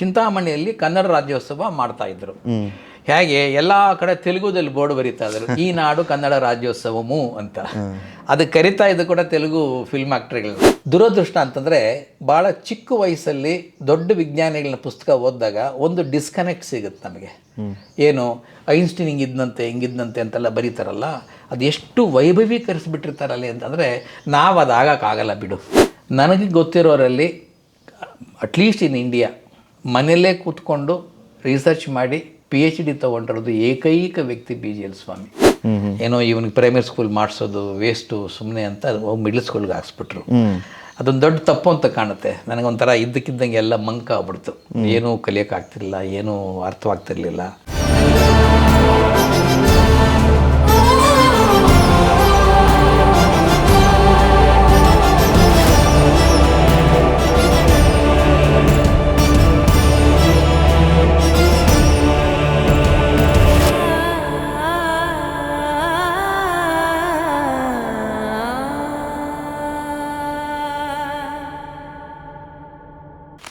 ಚಿಂತಾಮಣಿಯಲ್ಲಿ ಕನ್ನಡ ರಾಜ್ಯೋತ್ಸವ ಮಾಡ್ತಾ ಇದ್ರು. ಹೇಗೆ ಎಲ್ಲ ಕಡೆ ತೆಲುಗುದಲ್ಲಿ ಬೋರ್ಡ್ ಬರೀತಾ ಇದ್ರು ಈ ನಾಡು ಕನ್ನಡ ರಾಜ್ಯೋತ್ಸವಮು ಅಂತ. ಅದು ಕರಿತಾ ಇದ್ದು ಕೂಡ ತೆಲುಗು ಫಿಲ್ಮ್ ಆಕ್ಟ್ರಿಗಳು ದುರದೃಷ್ಟ ಅಂತಂದ್ರೆ ಭಾಳ ಚಿಕ್ಕ ವಯಸ್ಸಲ್ಲಿ ದೊಡ್ಡ ವಿಜ್ಞಾನಿಗಳನ್ನ ಪುಸ್ತಕ ಓದಿದಾಗ ಒಂದು ಡಿಸ್ಕನೆಕ್ಟ್ ಸಿಗುತ್ತೆ ನಮಗೆ. ಏನು ಐನ್ಸ್ಟೀನ್ ಹಿಂಗಿದ್ನಂತೆ ಹಿಂಗಿದ್ನಂತೆ ಅಂತೆಲ್ಲ ಬರೀತಾರಲ್ಲ ಅದು ಎಷ್ಟು ವೈಭವೀಕರಿಸ್ಬಿಟ್ಟಿರ್ತಾರಲ್ಲಿ ಅಂತಂದರೆ ನಾವು ಅದಾಗಕ್ಕಾಗಲ್ಲ ಬಿಡು. ನನಗೆ ಗೊತ್ತಿರೋರಲ್ಲಿ ಅಟ್ಲೀಸ್ಟ್ ಇನ್ ಇಂಡಿಯಾ ಮನೆಯಲ್ಲೇ ಕೂತ್ಕೊಂಡು ರಿಸರ್ಚ್ ಮಾಡಿ ಪಿ ಎಚ್ ಡಿ ತಗೊಂಡಿರೋದು ಏಕೈಕ ವ್ಯಕ್ತಿ ಬಿ ಜಿ ಎಲ್ ಸ್ವಾಮಿ. ಏನೋ ಇವನಿಗೆ ಪ್ರೈಮರಿ ಸ್ಕೂಲ್ ಮಾಡಿಸೋದು ವೇಸ್ಟು ಸುಮ್ಮನೆ ಅಂತ ಹೋಗಿ ಮಿಡ್ಲ್ ಸ್ಕೂಲ್ಗೆ ಹಾಕ್ಸ್ಬಿಟ್ರು. ಅದೊಂದು ದೊಡ್ಡ ತಪ್ಪು ಅಂತ ಕಾಣುತ್ತೆ. ನನಗೊಂಥರ ಇದ್ದಕ್ಕಿದ್ದಂಗೆ ಎಲ್ಲ ಮಂಕ ಆಗ್ಬಿಡ್ತು. ಏನೂ ಕಲಿಯೋಕ್ಕಾಗ್ತಿರ್ಲಿಲ್ಲ ಏನೂ ಅರ್ಥವಾಗ್ತಿರ್ಲಿಲ್ಲ.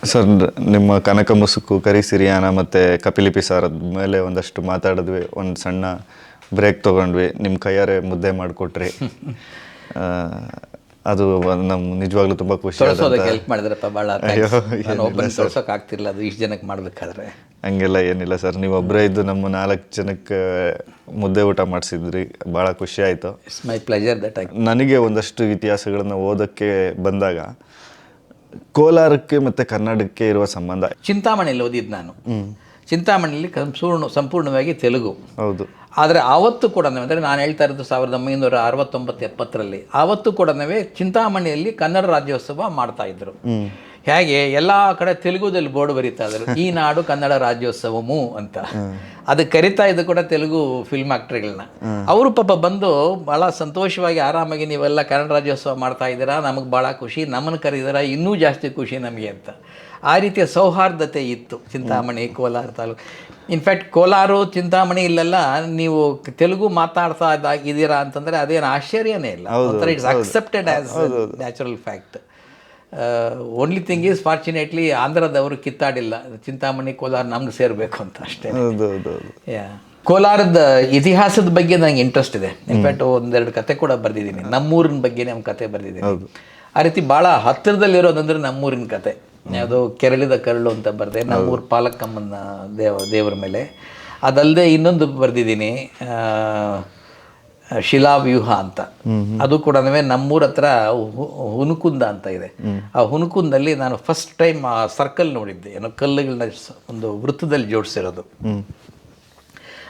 ಸರ್ ನಿಮ್ಮ ಕನಕ ಮುಸುಕು ಕರಿ ಸಿರಿಯಾನ ಮತ್ತು ಕಪಿಲಿಪಿ ಸಾರದ ಮೇಲೆ ಒಂದಷ್ಟು ಮಾತಾಡಿದ್ವಿ. ಒಂದು ಸಣ್ಣ ಬ್ರೇಕ್ ತೊಗೊಂಡ್ವಿ. ನಿಮ್ಮ ಕೈಯಾರೆ ಮುದ್ದೆ ಮಾಡಿಕೊಟ್ರಿ. ಅದು ನಮ್ಮ ನಿಜವಾಗ್ಲೂ ತುಂಬ ಖುಷಿ ಹೆಲ್ಪ್ ಮಾಡಿದ್ರಪ್ಪ ಭಾಳ ತೊಳ್ಸೋಕೆ ಆಗ್ತಿಲ್ಲ ಅದು ಇಷ್ಟು ಜನಕ್ಕೆ ಮಾಡಬೇಕಾದ್ರೆ. ಹಂಗೆಲ್ಲ ಏನಿಲ್ಲ ಸರ್. ನೀವು ಒಬ್ಬರೇ ಇದ್ದು ನಮ್ಮ ನಾಲ್ಕು ಜನಕ್ಕೆ ಮುದ್ದೆ ಊಟ ಮಾಡಿಸಿದ್ರಿ. ಭಾಳ ಖುಷಿ ಆಯಿತು. ಇಟ್ಸ್ ಮೈ ಪ್ಲೆಜರ್ ದಟ್ ನನಗೆ ಒಂದಷ್ಟು ಇತಿಹಾಸಗಳನ್ನು ಓದೋಕ್ಕೆ ಬಂದಾಗ ಕೋಲಾರಕ್ಕೆ ಮತ್ತು ಕರ್ನಾಟಕಕ್ಕೆ ಇರುವ ಸಂಬಂಧ. ಚಿಂತಾಮಣಿಯಲ್ಲಿ ಓದಿದ್ದು ನಾನು. ಚಿಂತಾಮಣಿಯಲ್ಲಿ ಸಂಪೂರ್ಣ ಸಂಪೂರ್ಣವಾಗಿ ತೆಲುಗು. ಹೌದು. ಆದರೆ ಆವತ್ತು ಕೂಡ ಅಂದರೆ ನಾನು ಹೇಳ್ತಾ ಇರೋದು ಸಾವಿರದ ಒಂಬೈನೂರ ಅರವತ್ತೊಂಬತ್ತು ಎಪ್ಪತ್ತರಲ್ಲಿ ಆವತ್ತು ಕೂಡ ಚಿಂತಾಮಣಿಯಲ್ಲಿ ಕನ್ನಡ ರಾಜ್ಯೋತ್ಸವ ಮಾಡ್ತಾ ಇದ್ರು. ಹೇಗೆ ಎಲ್ಲ ಕಡೆ ತೆಲುಗುದಲ್ಲಿ ಬೋರ್ಡ್ ಬರೀತಾ ಇದ್ರು ಈ ನಾಡು ಕನ್ನಡ ರಾಜ್ಯೋತ್ಸವಮು ಅಂತ. ಅದು ಕರಿತಾ ಇದ್ದು ಕೂಡ ತೆಲುಗು ಫಿಲ್ಮ್ ಆಕ್ಟರ್ಗಳನ್ನ ಅವರು ಪಾಪ ಬಂದು ಭಾಳ ಸಂತೋಷವಾಗಿ ಆರಾಮಾಗಿ ನೀವೆಲ್ಲ ಕನ್ನಡ ರಾಜ್ಯೋತ್ಸವ ಮಾಡ್ತಾ ಇದ್ದೀರಾ ನಮಗೆ ಭಾಳ ಖುಷಿ ನಮ್ಮನ್ನು ಕರೀದಾರ ಇನ್ನೂ ಜಾಸ್ತಿ ಖುಷಿ ನಮಗೆ ಅಂತ. ಆ ರೀತಿಯ ಸೌಹಾರ್ದತೆ ಇತ್ತು ಚಿಂತಾಮಣಿ ಕೋಲಾರ ತಾಲೂಕು. ಇನ್ಫ್ಯಾಕ್ಟ್ ಕೋಲಾರು ಚಿಂತಾಮಣಿ ಇಲ್ಲೆಲ್ಲ ನೀವು ತೆಲುಗು ಮಾತಾಡ್ತಾ ಇದ್ದೀರಾ ಅಂತಂದರೆ ಅದೇನು ಆಶ್ಚರ್ಯನೇ ಇಲ್ಲ. It's accepted as natural fact only thing is fortunately ಆಂಧ್ರದವರು ಕಿತ್ತಾಡಿಲ್ಲ. ಚಿಂತಾಮಣಿ ಕೋಲಾರ ನಮ್ಗೆ ಸೇರಬೇಕು ಅಂತ ಅಷ್ಟೇ. ಯಾ ಕೋಲಾರದ ಇತಿಹಾಸದ ಬಗ್ಗೆ ನನಗೆ ಇಂಟ್ರೆಸ್ಟ್ ಇದೆ. ಇನ್ಫ್ಯಾಕ್ಟ್ ಒಂದೆರಡು ಕತೆ ಕೂಡ ಬರೆದಿದ್ದೀನಿ. ನಮ್ಮೂರಿನ ಬಗ್ಗೆನೇ ಒಂದು ಕತೆ ಬರೆದಿದ್ದೀನಿ. ಆ ರೀತಿ ಭಾಳ ಹತ್ತಿರದಲ್ಲಿರೋದಂದ್ರೆ ನಮ್ಮೂರಿನ ಕತೆ. ಯಾವುದೋ ಕೆರಳಿದ ಕರಳು ಅಂತ ಬರೆದೆ ನಮ್ಮೂರು ಪಾಲಕ್ಕಮ್ಮನ ದೇವ ದೇವರ ಮೇಲೆ. ಅದಲ್ಲದೆ ಇನ್ನೊಂದು ಬರೆದಿದ್ದೀನಿ. ಶಿಲಾವ್ಯೂಹ ಅಂತ. ಅದು ಕೂಡ ನಮ್ಮೂರ ಹತ್ರ ಹುನುಕುಂದ ಅಂತ ಇದೆ. ಆ ಹುನುಕುಂದಲ್ಲಿ ನಾನು ಫಸ್ಟ್ ಟೈಮ್ ಆ ಸರ್ಕಲ್ ನೋಡಿದ್ದೆ. ಏನೋ ಕಲ್ಲುಗಳನ್ನ ಒಂದು ವೃತ್ತದಲ್ಲಿ ಜೋಡಿಸಿರೋದು.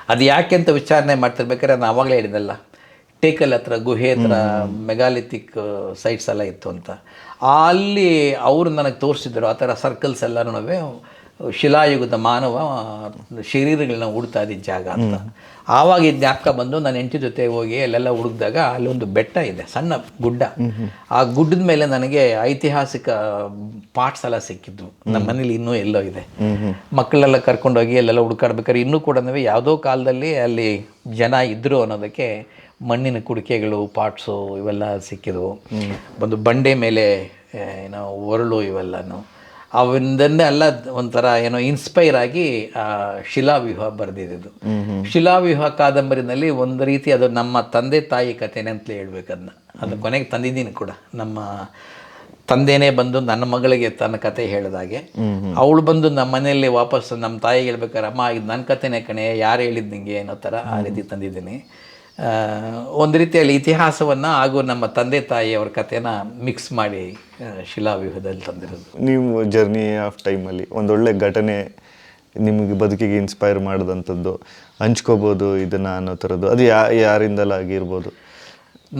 ಅದು ಯಾಕೆ ಅಂತ ವಿಚಾರಣೆ ಮಾಡ್ತಿರ್ಬೇಕಾದ್ರೆ ನಾನು ಆವಾಗಲೇ ಹೇಳಿದಲ್ಲ ಟೇಕಲ್ ಹತ್ರ, ಗುಹೆ ಹತ್ರ, ಮೆಗಾಲಿಥಿಕ್ ಸೈಟ್ಸ್ ಎಲ್ಲ ಇತ್ತು ಅಂತ. ಅಲ್ಲಿ ಅವರು ನನಗೆ ತೋರಿಸಿದ್ರು ಆ ಥರ ಸರ್ಕಲ್ಸ್ ಎಲ್ಲನೂ ಶಿಲಾಯುಗದ ಮಾನವ ಶರೀರಗಳನ್ನ ಹುಡ್ತಾ ಇದ್ದ ಜಾಗ ಅಂತ. ಆವಾಗ ಈ ಜ್ಞಾಪಕ ಬಂದು ನನ್ನ ಹೆಂಡತಿ ಜೊತೆ ಹೋಗಿ ಅಲ್ಲೆಲ್ಲ ಹುಡುಕಿದಾಗ ಅಲ್ಲೊಂದು ಬೆಟ್ಟ ಇದೆ ಸಣ್ಣ ಗುಡ್ಡ. ಆ ಗುಡ್ಡದ ಮೇಲೆ ನನಗೆ ಐತಿಹಾಸಿಕ ಪಾರ್ಟ್ಸ್ ಎಲ್ಲ ಸಿಕ್ಕಿದ್ವು. ನಮ್ಮ ಮನೇಲಿ ಇನ್ನೂ ಎಲ್ಲೋ ಇದೆ. ಮಕ್ಕಳೆಲ್ಲ ಕರ್ಕೊಂಡೋಗಿ ಅಲ್ಲೆಲ್ಲ ಹುಡುಕಾಡ್ಬೇಕಾದ್ರೆ ಇನ್ನೂ ಕೂಡ ಯಾವುದೋ ಕಾಲದಲ್ಲಿ ಅಲ್ಲಿ ಜನ ಇದ್ದರು ಅನ್ನೋದಕ್ಕೆ ಮಣ್ಣಿನ ಕುಡಿಕೆಗಳು ಪಾರ್ಟ್ಸು ಇವೆಲ್ಲ ಸಿಕ್ಕಿದ್ವು. ಒಂದು ಬಂಡೆ ಮೇಲೆ ಏನೋ ಒರಳು ಇವೆಲ್ಲನು. ಅವರಿಂದನೇ ಎಲ್ಲ ಒಂಥರ ಏನೋ ಇನ್ಸ್ಪೈರ್ ಆಗಿ ಆ ಶಿಲಾವ್ಯೂಹ ಬರೆದಿದ್ದು ಶಿಲಾವ್ಯೂಹ ಕಾದಂಬರಿನಲ್ಲಿ ಒಂದು ರೀತಿ ಅದು ನಮ್ಮ ತಂದೆ ತಾಯಿ ಕಥೆನೆ ಅಂತಲೇ ಹೇಳ್ಬೇಕದನ್ನ ಅದು ಕೊನೆಗೆ ತಂದಿದ್ದೀನಿ ಕೂಡ. ನಮ್ಮ ತಂದೆನೇ ಬಂದು ನನ್ನ ಮಗಳಿಗೆ ತನ್ನ ಕತೆ ಹೇಳಿದಾಗೆ. ಅವಳು ಬಂದು ನಮ್ಮ ಮನೆಯಲ್ಲಿ ವಾಪಸ್ ನಮ್ಮ ತಾಯಿಗೆ ಹೇಳ್ಬೇಕಾರೆ ಅಮ್ಮ ಇದು ನನ್ನ ಕಥೆನೇ ಕಣೆ ಯಾರು ಹೇಳಿದ್ ನಿಂಗೆ? ಅನ್ನೋ ಥರ ಆ ರೀತಿ ತಂದಿದ್ದೀನಿ. ಒಂದು ರೀತಿಯಲ್ಲಿ ಇತಿಹಾಸವನ್ನು ಹಾಗೂ ನಮ್ಮ ತಂದೆ ತಾಯಿಯವರ ಕಥೆನ ಮಿಕ್ಸ್ ಮಾಡಿ ಶಿಲಾವ್ಯೂಹದಲ್ಲಿ ತಂದಿರೋದು. ನೀವು ಜರ್ನಿ ಆಫ್ ಟೈಮಲ್ಲಿ ಒಂದೊಳ್ಳೆ ಘಟನೆ ನಿಮಗೆ ಬದುಕಿಗೆ ಇನ್ಸ್ಪೈರ್ ಮಾಡಿದಂಥದ್ದು ಹಂಚ್ಕೋಬೋದು ಇದನ್ನು ಅನ್ನೋ ಥರದ್ದು ಅದು ಯಾ ಯಾರಿಂದಲಾಗಿರ್ಬೋದು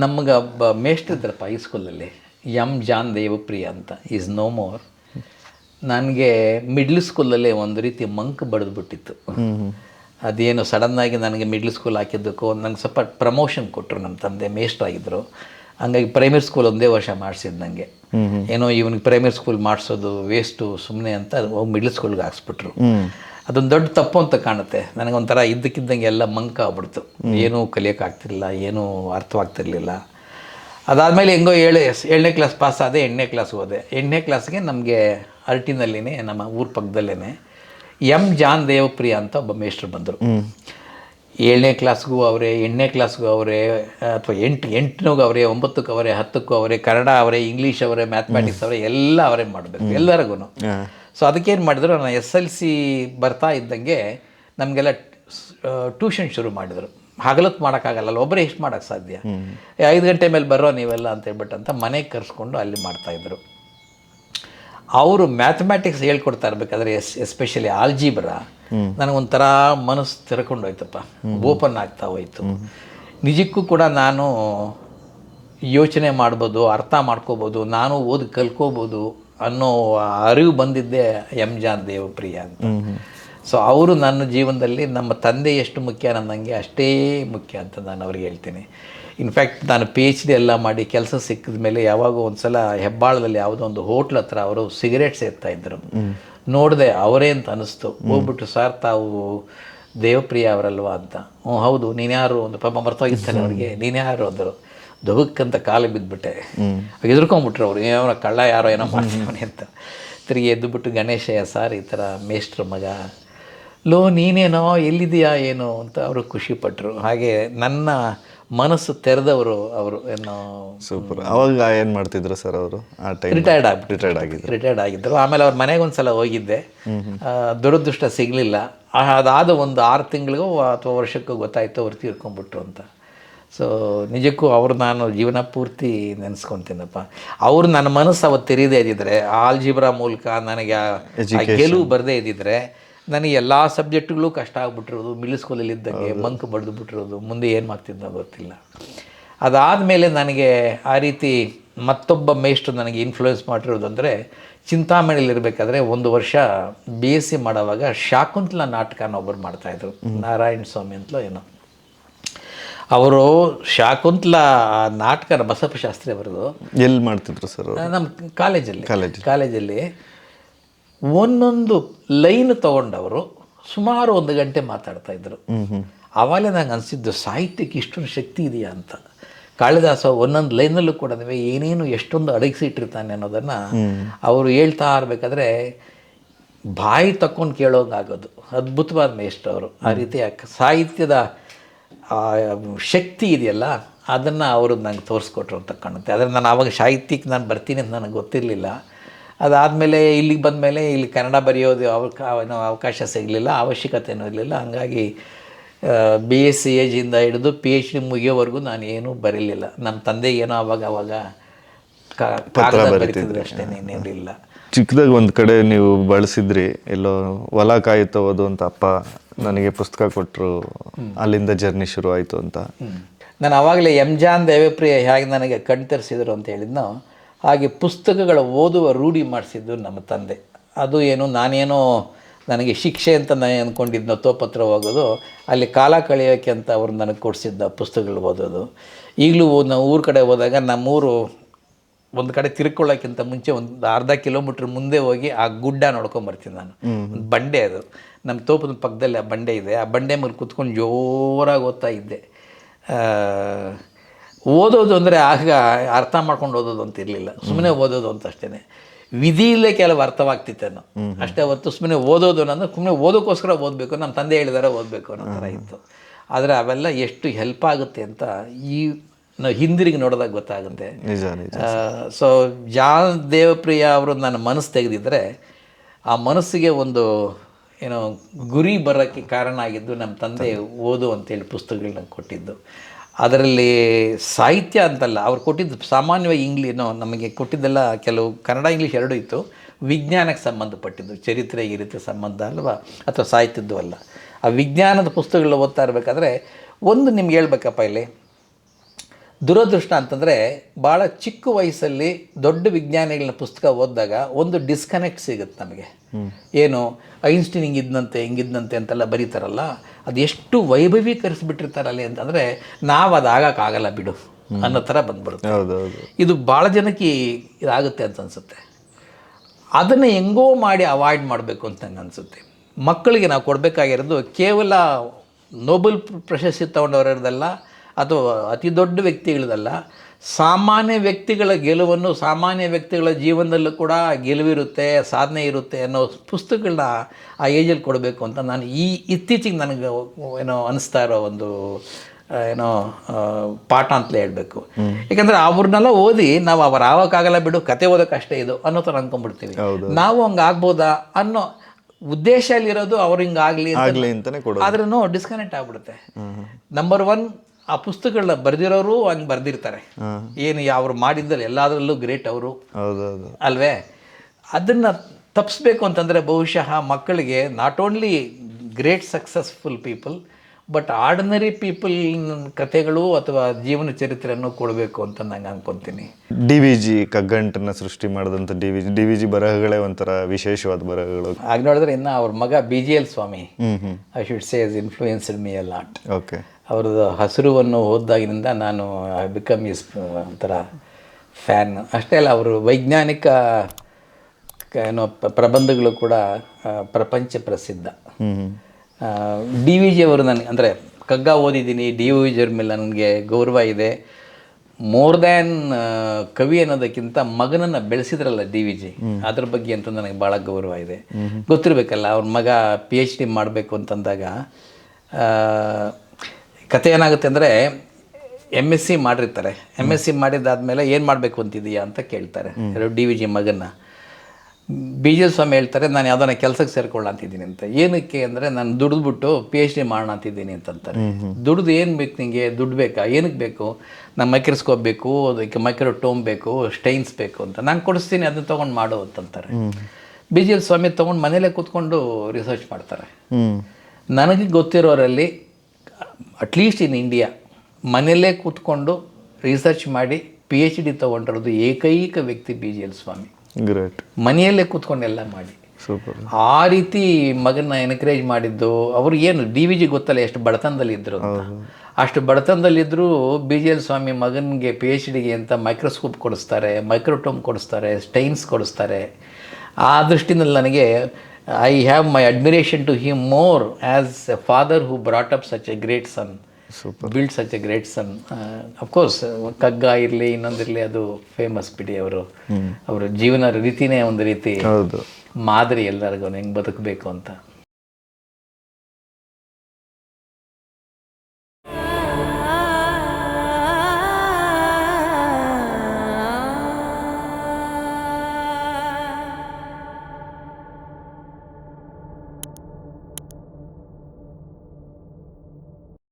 ನಮಗೆ ಒಬ್ಬ ಮೇಷ್ಟ್ರು ಇದ್ರಪ್ಪ ಈ ಸ್ಕೂಲಲ್ಲಿ ಎಂ ಜಾನ್ ದೇವಪ್ರಿಯ ಅಂತ ಈಸ್ ನೋ ಮೋರ್ ನನಗೆ ಮಿಡ್ಲ್ ಸ್ಕೂಲಲ್ಲೇ ಒಂದು ರೀತಿ ಮಂಕ್ ಬಡಿದ್ಬಿಟ್ಟಿತ್ತು. ಅದೇನು ಸಡನ್ನಾಗಿ ನನಗೆ ಮಿಡ್ಲ್ ಸ್ಕೂಲ್ ಹಾಕಿದ್ದಕ್ಕೂ ನನಗೆ ಸ್ವಲ್ಪ ಪ್ರಮೋಷನ್ ಕೊಟ್ಟರು ನಮ್ಮ ತಂದೆ ಮೇಷ್ಟ್ರಾಗಿದ್ದರು ಹಂಗಾಗಿ ಪ್ರೈಮರಿ ಸ್ಕೂಲ್ ಒಂದೇ ವರ್ಷ ಮಾಡಿಸಿದ್ದು ನನಗೆ ಏನೋ ಇವನಿಗೆ ಪ್ರೈಮರಿ ಸ್ಕೂಲ್ ಮಾಡಿಸೋದು ವೇಸ್ಟು ಸುಮ್ಮನೆ ಅಂತ ಹೋಗಿ ಮಿಡ್ಲ್ ಸ್ಕೂಲ್ಗೆ ಹಾಕ್ಸ್ಬಿಟ್ರು. ಅದೊಂದು ದೊಡ್ಡ ತಪ್ಪು ಅಂತ ಕಾಣುತ್ತೆ. ನನಗೊಂಥರ ಇದ್ದಕ್ಕಿದ್ದಂಗೆ ಎಲ್ಲ ಮಂಕ ಆಗ್ಬಿಡ್ತು. ಏನೂ ಕಲಿಯೋಕ್ಕಾಗ್ತಿರ್ಲಿಲ್ಲ ಏನೂ ಅರ್ಥವಾಗ್ತಿರ್ಲಿಲ್ಲ. ಅದಾದಮೇಲೆ ಹೆಂಗೋ ಏಳು ಏಳನೇ ಕ್ಲಾಸ್ ಪಾಸ್ ಆದೆ ಎಂಟನೇ ಕ್ಲಾಸ್ ಹೋದೆ ಎಂಟನೇ ಕ್ಲಾಸ್ಗೆ ನಮಗೆ ಅರ್ಟಿನಲ್ಲಿನೇ ನಮ್ಮ ಊರ ಪಕ್ಕದಲ್ಲೇ ಎಂ ಜಾನ್ ದೇವಪ್ರಿಯ ಅಂತ ಒಬ್ಬ ಮೇಷ್ಟ್ರು ಬಂದರು. ಏಳನೇ ಕ್ಲಾಸ್ಗೂ ಅವರೇ ಎಂಟನೇ ಕ್ಲಾಸ್ಗೂ ಅವರೇ ಅಥವಾ ಎಂಟು ಎಂಟನೂ ಅವರೇ ಒಂಬತ್ತಕ್ಕೂ ಅವರೇ ಹತ್ತಕ್ಕೂ ಅವರೇ ಕನ್ನಡ ಅವರೇ ಇಂಗ್ಲೀಷ್ ಅವರೇ ಮ್ಯಾಥಮೆಟಿಕ್ಸ್ ಅವರೇ ಎಲ್ಲ ಅವರೇ ಮಾಡಬೇಕು. ಎಲ್ಲರಿಗೂ ಸೊ ಅದಕ್ಕೇನು ಮಾಡಿದ್ರು ನಾನು ಎಸ್ ಎಲ್ ಸಿ ಬರ್ತಾ ಇದ್ದಂಗೆ ನಮಗೆಲ್ಲ ಟ್ಯೂಷನ್ ಶುರು ಮಾಡಿದರು. ಹಗಲತ್ತು ಮಾಡೋಕ್ಕಾಗಲ್ಲ ಒಬ್ಬರೇ ಎಷ್ಟು ಮಾಡೋಕ್ಕೆ ಸಾಧ್ಯ? ಐದು ಗಂಟೆ ಮೇಲೆ ಬರೋ ನೀವೆಲ್ಲ ಅಂತ ಹೇಳ್ಬಿಟ್ಟು ಅಂತ ಮನೆಗೆ ಕರೆಸ್ಕೊಂಡು ಅಲ್ಲಿ ಮಾಡ್ತಾಯಿದ್ರು ಅವರು ಮ್ಯಾಥಮೆಟಿಕ್ಸ್ ಹೇಳ್ಕೊಡ್ತಾ ಇರ್ಬೇಕಾದ್ರೆ ಎಸ್ ಎಸ್ಪೆಷಲಿ ಆಲ್ಜಿಬ್ರ ನನಗೊಂಥರ ಮನಸ್ಸು ತೆರ್ಕೊಂಡು ಹೋಯ್ತಪ್ಪ ಓಪನ್ ಆಗ್ತಾ ಹೋಯ್ತು. ನಿಜಕ್ಕೂ ಕೂಡ ನಾನು ಯೋಚನೆ ಮಾಡ್ಬೋದು, ಅರ್ಥ ಮಾಡ್ಕೋಬೋದು, ನಾನು ಓದಿ ಕಲ್ಕೋಬೋದು ಅನ್ನೋ ಅರಿವು ಬಂದಿದ್ದೆ ಎಂ. ಜಾನ್ ದೇವಪ್ರಿಯ ಅಂತ. ಸೊ ಅವರು ನನ್ನ ಜೀವನದಲ್ಲಿ ನಮ್ಮ ತಂದೆ ಎಷ್ಟು ಮುಖ್ಯ ನನ್ನಂಗೆ ಅಷ್ಟೇ ಮುಖ್ಯ ಅಂತ ನಾನು ಅವ್ರಿಗೆ ಹೇಳ್ತೀನಿ. ಇನ್ಫ್ಯಾಕ್ಟ್ ನಾನು ಪಿ ಎಚ್ ಡಿ ಎಲ್ಲ ಮಾಡಿ ಕೆಲಸ ಸಿಕ್ಕಿದ ಮೇಲೆ ಯಾವಾಗ ಒಂದು ಸಲ ಹೆಬ್ಬಾಳದಲ್ಲಿ ಯಾವುದೋ ಒಂದು ಹೋಟ್ಲ್ ಹತ್ರ ಅವರು ಸಿಗರೇಟ್ ಸೇರ್ತಾ ಇದ್ದರು ನೋಡಿದೆ ಅವರೇ ಅಂತ ಅನಿಸ್ತು. ಹೋಗ್ಬಿಟ್ಟು ಸರ್ ತಾವು ದೇವಪ್ರಿಯ ಅವರಲ್ವಾ ಅಂತ. ಹ್ಞೂ ಹೌದು ನೀನ್ಯಾರು ಒಂದು ಪಾಪ ಮರ್ತವಾಗಿರ್ತಾನೆ ಅವ್ರಿಗೆ. ನೀನ್ಯಾರು ಅಂದರು. ದುಬಕ್ಕಂತ ಕಾಲು ಬಿದ್ದುಬಿಟ್ಟೆ ಹೆದರ್ಕೊಂಬಿಟ್ರು ಅವ್ರು. ಏನೋ ಕಳ್ಳ ಯಾರೋ ಏನೋ ಮಾಡ್ತಾನೆ ಅಂತ. ತಿರುಗಿ ಎದ್ದುಬಿಟ್ಟು ಗಣೇಶಯ್ಯ ಸರ್ ಈ ಥರ ಮೇಷ್ಟ್ರ ಮಗ. ಲೋ ನೀನೇನೋ ಎಲ್ಲಿದೆಯಾ ಏನು? ಅಂತ ಅವರು ಖುಷಿಪಟ್ಟರು ಹಾಗೆ ನನ್ನ ಮನಸ್ಸು ತೆರೆದವರು ಅವರು ಏನೋ ಸೂಪರ್ ಅವಾಗ ಏನು ಮಾಡ್ತಿದ್ರು ಸರ್ ಅವರು? ಆ ಟೈಮ್ ರಿಟೈರ್ಡ್ ಆಗಿ ರಿಟೈರ್ಡ್ ಆಗಿದ್ರು. ರಿಟೈರ್ಡ್ ಆಗಿದ್ದರು ಆಮೇಲೆ ಅವ್ರ ಮನೆಗೆ ಒಂದು ಸಲ ಹೋಗಿದ್ದೆ ದುರದೃಷ್ಟ ಸಿಗಲಿಲ್ಲ. ಅದಾದ ಒಂದು ಆರು ತಿಂಗಳಿಗೂ ಅಥವಾ ವರ್ಷಕ್ಕೂ ಗೊತ್ತಾಯಿತು ಅವ್ರು ತೀರ್ಕೊಂಡ್ಬಿಟ್ರು ಅಂತ. ಸೊ ನಿಜಕ್ಕೂ ಅವರು ನಾನು ಜೀವನ ಪೂರ್ತಿ ನೆನೆಸ್ಕೊತೀನಪ್ಪ. ಅವರು ನನ್ನ ಮನಸ್ಸು ಅವತ್ತು ತೆರೀದೇ ಇದ್ದಿದ್ರೆ ಆಲ್ಜಿಬ್ರಾ ಮೂಲಕ ನನಗೆ ಗೆಲುವು ಬರದೇ ಇದ್ದಿದ್ರೆ ನನಗೆ ಎಲ್ಲ ಸಬ್ಜೆಕ್ಟ್ಗಳು ಕಷ್ಟ ಆಗ್ಬಿಟ್ಟಿರೋದು ಮಿಡ್ಲ್ ಸ್ಕೂಲಲ್ಲಿ ಇದ್ದಂಗೆ ಮಂಕ್ ಬಡ್ದು ಬಿಟ್ಟಿರೋದು ಮುಂದೆ ಏನು ಮಾಡ್ತಿದ್ದೋ ಗೊತ್ತಿಲ್ಲ. ಅದಾದಮೇಲೆ ನನಗೆ ಆ ರೀತಿ ಮತ್ತೊಬ್ಬ ಮೇಷ್ಟ್ರು ನನಗೆ ಇನ್ಫ್ಲೂಯೆನ್ಸ್ ಮಾಡಿರೋದು ಅಂದರೆ ಚಿಂತಾಮಣಿಲಿರಬೇಕಾದ್ರೆ ಒಂದು ವರ್ಷ ಬಿ ಎಸ್ ಸಿ ಮಾಡೋವಾಗ ಶಾಕುಂತಲ ನಾಟಕನ ಒಬ್ಬರು ಮಾಡ್ತಾಯಿದ್ರು ನಾರಾಯಣ ಸ್ವಾಮಿ ಅಂತಲೋ ಏನೋ. ಅವರು ಶಾಕುಂತಲ ನಾಟಕ ಬಸಪ್ಪ ಶಾಸ್ತ್ರಿ ಅವರದು. ಎಲ್ಲಿ ಮಾಡ್ತಿದ್ರು ಸರ್ ನಮ್ಮ ಕಾಲೇಜಲ್ಲಿ ಕಾಲೇಜ್ ಕಾಲೇಜಲ್ಲಿ ಒಂದೊಂದು ಲೈನ್ ತಗೊಂಡವರು ಸುಮಾರು ಒಂದು ಗಂಟೆ ಮಾತಾಡ್ತಾ ಇದ್ರು. ಆವಾಗಲೇ ನಂಗೆ ಅನಿಸಿದ್ದು ಸಾಹಿತ್ಯಕ್ಕೆ ಇಷ್ಟೊಂದು ಶಕ್ತಿ ಇದೆಯಾ ಅಂತ. ಕಾಳಿದಾಸ ಒಂದೊಂದು ಲೈನಲ್ಲೂ ಕೂಡ ಏನೇನು ಎಷ್ಟೊಂದು ಅಡಗಿಸಿಟ್ಟಿರ್ತಾನೆ ಅನ್ನೋದನ್ನು ಅವರು ಹೇಳ್ತಾ ಇರಬೇಕಾದ್ರೆ ಬಾಯಿ ತಕ್ಕೊಂಡು ಕೇಳೋಂಗಾಗೋದು. ಅದ್ಭುತವಾದ ಮೇಷ್ಟ್ರು ಅವರು. ಆ ರೀತಿಯ ಸಾಹಿತ್ಯದ ಶಕ್ತಿ ಇದೆಯಲ್ಲ ಅದನ್ನು ಅವರು ನಂಗೆ ತೋರಿಸ್ಕೊಟ್ರು ಅಂತ ಕಾಣುತ್ತೆ. ಆದರೆ ನಾನು ಆವಾಗ ಸಾಹಿತ್ಯಕ್ಕೆ ನಾನು ಬರ್ತೀನಿ ಅಂತ ನನಗೆ ಗೊತ್ತಿರಲಿಲ್ಲ. ಅದಾದಮೇಲೆ ಇಲ್ಲಿಗೆ ಬಂದಮೇಲೆ ಇಲ್ಲಿ ಕನ್ನಡ ಬರೆಯೋದು ಅವಕಾ ಏನೋ ಅವಕಾಶ ಸಿಗಲಿಲ್ಲ ಅವಶ್ಯಕತೆಯೂ ಇರಲಿಲ್ಲ. ಹಂಗಾಗಿ ಬಿ ಎಸ್ ಸಿ ಏಜಿಂದ ಹಿಡಿದು ಪಿ ಎಚ್ ಡಿ ಮುಗಿಯೋವರೆಗೂ ನಾನು ಏನೂ ಬರೀಲಿಲ್ಲ. ನಮ್ಮ ತಂದೆ ಏನೋ ಅವಾಗ ಅವಾಗ ಬರೀತಿದ್ರು. ಅಷ್ಟೇ ಇನ್ನೇನಿಲ್ಲ ಚಿಕ್ಕದಾಗ ಒಂದು ಕಡೆ ನೀವು ಬಳಸಿದ್ರಿ ಎಲ್ಲೋ ಹೊಲ ಕಾಯುತ್ತ ಓದು ಅಂತ ಅಪ್ಪ ನನಗೆ ಪುಸ್ತಕ ಕೊಟ್ಟರು ಅಲ್ಲಿಂದ ಜರ್ನಿ ಶುರು ಆಯಿತು ಅಂತ. ನಾನು ಆವಾಗಲೇ ಎಂ. ಜಾನ್ ದೇವಪ್ರಿಯ ಹೇಗೆ ನನಗೆ ಕಣ್ತರಿಸಿದರು ಅಂತ ಹೇಳಿದ್ನೋ ಹಾಗೆ ಪುಸ್ತಕಗಳ ಓದುವ ರೂಢಿ ಮಾಡಿಸಿದ್ದು ನಮ್ಮ ತಂದೆ. ಅದು ಏನು ನಾನೇನೋ ನನಗೆ ಶಿಕ್ಷೆ ಅಂತ ನಾನು ಅಂದ್ಕೊಂಡಿದ್ನೋ ತೋಪತ್ರ ಹೋಗೋದು ಅಲ್ಲಿ ಕಾಲ ಕಳೆಯೋಕ್ಕೆ ಅಂತ ಅವರು ನನಗೆ ಕೊಡಿಸಿದ್ದ ಪುಸ್ತಕಗಳು ಓದೋದು. ಈಗಲೂ ನಾವು ಊರ ಕಡೆ ಹೋದಾಗ ನಮ್ಮೂರು ಒಂದು ಕಡೆ ತಿರ್ಕೊಳ್ಳೋಕ್ಕಿಂತ ಮುಂಚೆ ಒಂದು ಅರ್ಧ ಕಿಲೋಮೀಟ್ರ್ ಮುಂದೆ ಹೋಗಿ ಆ ಗುಡ್ಡ ನೋಡ್ಕೊಂಬರ್ತೀನಿ ನಾನು. ಒಂದು ಬಂಡೆ ಅದು. ನಮ್ಮ ತೋಪದ ಪಕ್ಕದಲ್ಲಿ ಆ ಬಂಡೆ ಇದೆ. ಆ ಬಂಡೆ ಮೇಲೆ ಕುತ್ಕೊಂಡು ಜೋರಾಗಿ ಓದ್ತಾ ಇದ್ದೆ. ಓದೋದು ಅಂದರೆ ಆಗ ಅರ್ಥ ಮಾಡ್ಕೊಂಡು ಓದೋದು ಅಂತ ಇರಲಿಲ್ಲ. ಸುಮ್ಮನೆ ಓದೋದು ಅಂತ ಅಷ್ಟೇ ವಿಧಿಯಲ್ಲೇ ಕೆಲವು ಅರ್ಥವಾಗ್ತಿತ್ತೇನೋ ಅಷ್ಟೇ ಹೊತ್ತು ಸುಮ್ಮನೆ ಓದೋದು ಅನ್ನೋದು ಸುಮ್ಮನೆ ಓದೋಕ್ಕೋಸ್ಕರ ಓದಬೇಕು ನಮ್ಮ ತಂದೆ ಹೇಳಿದಾರೆ ಓದಬೇಕು ಅನ್ನೋ ಥರ ಇತ್ತು. ಆದರೆ ಅವೆಲ್ಲ ಎಷ್ಟು ಹೆಲ್ಪ್ ಆಗುತ್ತೆ ಅಂತ ಈ ನಾವು ಹಿಂದಿರುಗಿ ನೋಡಿದಾಗ ಗೊತ್ತಾಗುತ್ತೆ. ಸೊ ಜಾನ್ ದೇವಪ್ರಿಯ ಅವರು ನನ್ನ ಮನಸ್ಸು ತೆಗೆದಿದ್ದರೆ ಆ ಮನಸ್ಸಿಗೆ ಒಂದು ಏನೋ ಗುರಿ ಬರೋಕ್ಕೆ ಕಾರಣ ಆಗಿದ್ದು ನಮ್ಮ ತಂದೆ ಓದು ಅಂತೇಳಿ ಪುಸ್ತಕಗಳನ್ನ ಕೊಟ್ಟಿದ್ದು. ಅದರಲ್ಲಿ ಸಾಹಿತ್ಯ ಅಂತಲ್ಲ, ಅವ್ರು ಕೊಟ್ಟಿದ್ದು ಸಾಮಾನ್ಯವಾಗಿ ಇಂಗ್ಲೀನೋ ನಮಗೆ ಕೊಟ್ಟಿದ್ದೆಲ್ಲ ಕೆಲವು ಕನ್ನಡ, ಇಂಗ್ಲೀಷ್ ಎರಡೂ ಇತ್ತು. ವಿಜ್ಞಾನಕ್ಕೆ ಸಂಬಂಧಪಟ್ಟಿದ್ದು, ಚರಿತ್ರೆ, ಈ ರೀತಿ ಸಂಬಂಧ ಅಲ್ವಾ? ಅಥವಾ ಸಾಹಿತ್ಯದ್ದು ಅಲ್ಲ. ಆ ವಿಜ್ಞಾನದ ಪುಸ್ತಕಗಳು ಓದ್ತಾ ಇರಬೇಕಾದ್ರೆ ಒಂದು ನಿಮ್ಗೆ ಹೇಳ್ಬೇಕಪ್ಪ ಇಲ್ಲಿ. ದುರದೃಷ್ಟ ಅಂತಂದರೆ ಭಾಳ ಚಿಕ್ಕ ವಯಸ್ಸಲ್ಲಿ ದೊಡ್ಡ ವಿಜ್ಞಾನಿಗಳನ್ನ ಪುಸ್ತಕ ಓದಿದಾಗ ಒಂದು ಡಿಸ್ಕನೆಕ್ಟ್ ಸಿಗುತ್ತೆ ನಮಗೆ. ಏನು ಐನ್ಸ್ಟೀನ್ ಹಿಂಗಿದ್ದಂತೆ ಹಿಂಗಿದ್ದಂತೆ ಅಂತೆಲ್ಲ ಬರೀತಾರಲ್ಲ ಅದು ಎಷ್ಟು ವೈಭವೀಕರಿಸಿಬಿಟ್ಟಿರ್ತಾರಲ್ಲಿ ಅಂತಂದರೆ ನಾವು ಅದು ಆಗಕ್ಕಾಗಲ್ಲ ಬಿಡು ಅನ್ನೋ ಥರ ಬಂದ್ಬಿಡುತ್ತೆ. ಇದು ಭಾಳ ಜನಕ್ಕೆ ಇದಾಗುತ್ತೆ ಅಂತ ಅನಿಸುತ್ತೆ. ಅದನ್ನು ಹೆಂಗೋ ಮಾಡಿ ಅವಾಯ್ಡ್ ಮಾಡಬೇಕು ಅಂತ ನಂಗೆ ಅನಿಸುತ್ತೆ. ಮಕ್ಕಳಿಗೆ ನಾವು ಕೊಡಬೇಕಾಗಿರೋದು ಕೇವಲ ನೋಬೆಲ್ ಪ್ರ- ಪ್ರಶಸ್ತಿ ತೊಗೊಂಡವರದಲ್ಲ ಅಥವಾ ಅತಿ ದೊಡ್ಡ ವ್ಯಕ್ತಿಗಳದಲ್ಲ. ಸಾಮಾನ್ಯ ವ್ಯಕ್ತಿಗಳ ಗೆಲುವನ್ನು ಸಾಮಾನ್ಯ ವ್ಯಕ್ತಿಗಳ ಜೀವನದಲ್ಲೂ ಕೂಡ ಗೆಲುವಿರುತ್ತೆ ಸಾಧನೆ ಇರುತ್ತೆ ಅನ್ನೋ ಪುಸ್ತಕಗಳನ್ನ ಆ ಏಜಲ್ಲಿ ಕೊಡಬೇಕು ಅಂತ ನಾನು ಈ ಇತ್ತೀಚೆಗೆ ನನಗೆ ಏನೋ ಅನಿಸ್ತಾ ಇರೋ ಒಂದು ಏನೋ ಪಾಠ ಅಂತಲೇ ಹೇಳಬೇಕು. ಯಾಕಂದರೆ ಅವ್ರನ್ನೆಲ್ಲ ಓದಿ ನಾವು ಅವ್ರು ಆಗೋಕ್ಕಾಗಲ್ಲ ಬಿಡು ಕತೆ ಓದೋಕೆ ಅಷ್ಟೇ ಇದು ಅನ್ನೋ ಥರ ಅಂದ್ಕೊಂಡ್ಬಿಡ್ತೀವಿ ನಾವು ಹಂಗೆ ಆಗ್ಬೋದಾ ಅನ್ನೋ ಉದ್ದೇಶ ಅಲ್ಲಿರೋದು ಅವ್ರು ಹಿಂಗಾಗಲಿ ಆಗಲಿ ಅಂತಾನೆ ಆದ್ರೂ ಡಿಸ್ಕನೆಕ್ಟ್ ಆಗ್ಬಿಡುತ್ತೆ. ನಂಬರ್ ಒನ್ ಆ ಪುಸ್ತಕಗಳನ್ನ ಬರೆದಿರೋರು ಹಂಗೆ ಬರೆದಿರ್ತಾರೆ. ಏನು ಅವ್ರು ಮಾಡಿದ್ದಲ್ಲಿ ಎಲ್ಲದರಲ್ಲೂ ಗ್ರೇಟ್ ಅವರು. ಅಲ್ವೇ? ಅದನ್ನು ತಪ್ಪಿಸ್ಬೇಕು ಅಂತಂದರೆ ಬಹುಶಃ ಮಕ್ಕಳಿಗೆ not only great successful people but ordinary people ಕಥೆಗಳು ಅಥವಾ ಜೀವನ ಚರಿತ್ರೆಯನ್ನು ಕೊಡಬೇಕು ಅಂತ ನಂಗೆ ಅನ್ಕೊತೀನಿ. ಡಿ ವಿ ಜಿ ಕಗ್ಗಂಟನ್ನ ಸೃಷ್ಟಿ ಮಾಡಿದಂಥ D V G D V G ಬರಹಗಳೇ ಒಂಥರ ವಿಶೇಷವಾದ ಬರಹಗಳು. ಆಗ ನೋಡಿದ್ರೆ ಇನ್ನು ಅವ್ರ ಮಗ B G L Swamy. I should say is influenced me a lot okay ಅವ್ರದ್ದು ಹಸಿರುವನ್ನು ಓದ್ದಾಗಿನಿಂದ ನಾನು ಐ ಬಿಕಮ್ ಇಸ್ ಒಂಥರ ಫ್ಯಾನ್ ಅಷ್ಟೇ ಅಲ್ಲ ಅವರು ವೈಜ್ಞಾನಿಕ ಏನೋ ಪ್ರಬಂಧಗಳು ಕೂಡ ಪ್ರಪಂಚ ಪ್ರಸಿದ್ಧ. ಡಿ ವಿ ಜಿ ಅವರು ನನಗೆ ಅಂದರೆ ಕಗ್ಗ ಓದಿದ್ದೀನಿ ಡಿ ವಿ ಜಿ ಅವ್ರ ಮೇಲೆ ನನಗೆ ಗೌರವ ಇದೆ. ಮೋರ್ ದ್ಯಾನ್ ಕವಿ ಅನ್ನೋದಕ್ಕಿಂತ ಮಗನನ್ನು ಬೆಳೆಸಿದ್ರಲ್ಲ ಡಿ ವಿ ಜಿ ಅದ್ರ ಬಗ್ಗೆ ಅಂತ ನನಗೆ ಭಾಳ ಗೌರವ ಇದೆ. ಗೊತ್ತಿರಬೇಕಲ್ಲ ಅವ್ರ ಮಗ ಪಿ ಎಚ್ ಡಿ ಮಾಡಬೇಕು ಅಂತಂದಾಗ ಕತೆ ಏನಾಗುತ್ತೆ ಅಂದರೆ ಎಂ ಎಸ್ ಸಿ ಮಾಡಿರ್ತಾರೆ. ಎಂ ಎಸ್ ಸಿ ಮಾಡಿದ್ದಾದಮೇಲೆ ಏನು ಮಾಡಬೇಕು ಅಂತಿದೀಯಾ ಅಂತ ಕೇಳ್ತಾರೆ. ಎರಡು ಡಿ ವಿ ಜಿ ಮಗನ್ನ. ಬಿ ಜೆ ಸ್ವಾಮಿ ಹೇಳ್ತಾರೆ ನಾನು ಯಾವ್ದಾನ ಕೆಲಸಕ್ಕೆ ಸೇರ್ಕೊಳ್ಳ ಅಂತಿದ್ದೀನಿ ಅಂತ. ಏನಕ್ಕೆ ಅಂದರೆ ನಾನು ದುಡಿದ್ಬಿಟ್ಟು ಪಿ ಎಚ್ ಡಿ ಮಾಡೋಣ ಅಂತಿದ್ದೀನಿ ಅಂತಂತಾರೆ. ದುಡ್ದು ಏನು ಬೇಕು ನಿಮಗೆ ದುಡ್ಡು ಬೇಕಾ? ಏನಕ್ಕೆ ಬೇಕು? ನಾನು ಮೈಕ್ರೋಸ್ಕೋಪ್ ಬೇಕು ಅದಕ್ಕೆ ಮೈಕ್ರೋಟೋಮ್ ಬೇಕು ಸ್ಟೈನ್ಸ್ ಬೇಕು ಅಂತ. ನಾನು ಕೊಡಿಸ್ತೀನಿ ಅದನ್ನ ತೊಗೊಂಡು ಮಾಡು ಅಂತಂತಾರೆ. ಬಿ ಜೆ ಸ್ವಾಮಿ ತೊಗೊಂಡು ಮನೇಲೇ ಕೂತ್ಕೊಂಡು ರಿಸರ್ಚ್ ಮಾಡ್ತಾರೆ. ನನಗೆ ಗೊತ್ತಿರೋರಲ್ಲಿ ಅಟ್ಲೀಸ್ಟ್ ಇನ್ ಇಂಡಿಯಾ ಮನೆಯಲ್ಲೇ ಕೂತ್ಕೊಂಡು ರಿಸರ್ಚ್ ಮಾಡಿ ಪಿ ಎಚ್ ಡಿ ತೊಗೊಂಡಿರೋದು ಏಕೈಕ ವ್ಯಕ್ತಿ B G L Swamy great ಮನೆಯಲ್ಲೇ ಕೂತ್ಕೊಂಡೆಲ್ಲ ಮಾಡಿ. ಸೂಪರ್ ಆ ರೀತಿ ಮಗನ ಎನ್ಕರೇಜ್ ಮಾಡಿದ್ದು ಅವರು ಏನು ಡಿ ವಿ ಜಿ ಗೊತ್ತಲ್ಲ ಎಷ್ಟು ಬಡತನದಲ್ಲಿ ಇದ್ರು ಅಂತ ಅಷ್ಟು ಬಡತನದಲ್ಲಿದ್ದರೂ ಬಿ ಜಿ ಎಲ್ ಸ್ವಾಮಿ ಮಗನಿಗೆ ಪಿ ಎಚ್ ಡಿಗೆ ಅಂತ ಮೈಕ್ರೋಸ್ಕೋಪ್ ಕೊಡಿಸ್ತಾರೆ ಮೈಕ್ರೋಟೋಮ್ ಕೊಡಿಸ್ತಾರೆ ಸ್ಟೈನ್ಸ್ ಕೊಡಿಸ್ತಾರೆ. ಆ ದೃಷ್ಟಿನಲ್ಲಿ ನನಗೆ I have my admiration to him more as a father who brought up such a great son build such a great son of course Kagga ಇರಲಿ ಇನ್ನೊಂದಿರಲಿ ಅದು ಫೇಮಸ್ ಬಿಡಿ ಅವರು. ಅವರ ಜೀವನ ರೀತಿನೇ ಒಂದು ರೀತಿ ಮಾದರಿ ಎಲ್ಲರಿಗೂ ಹೆಂಗೆ ಬದುಕಬೇಕು ಅಂತ.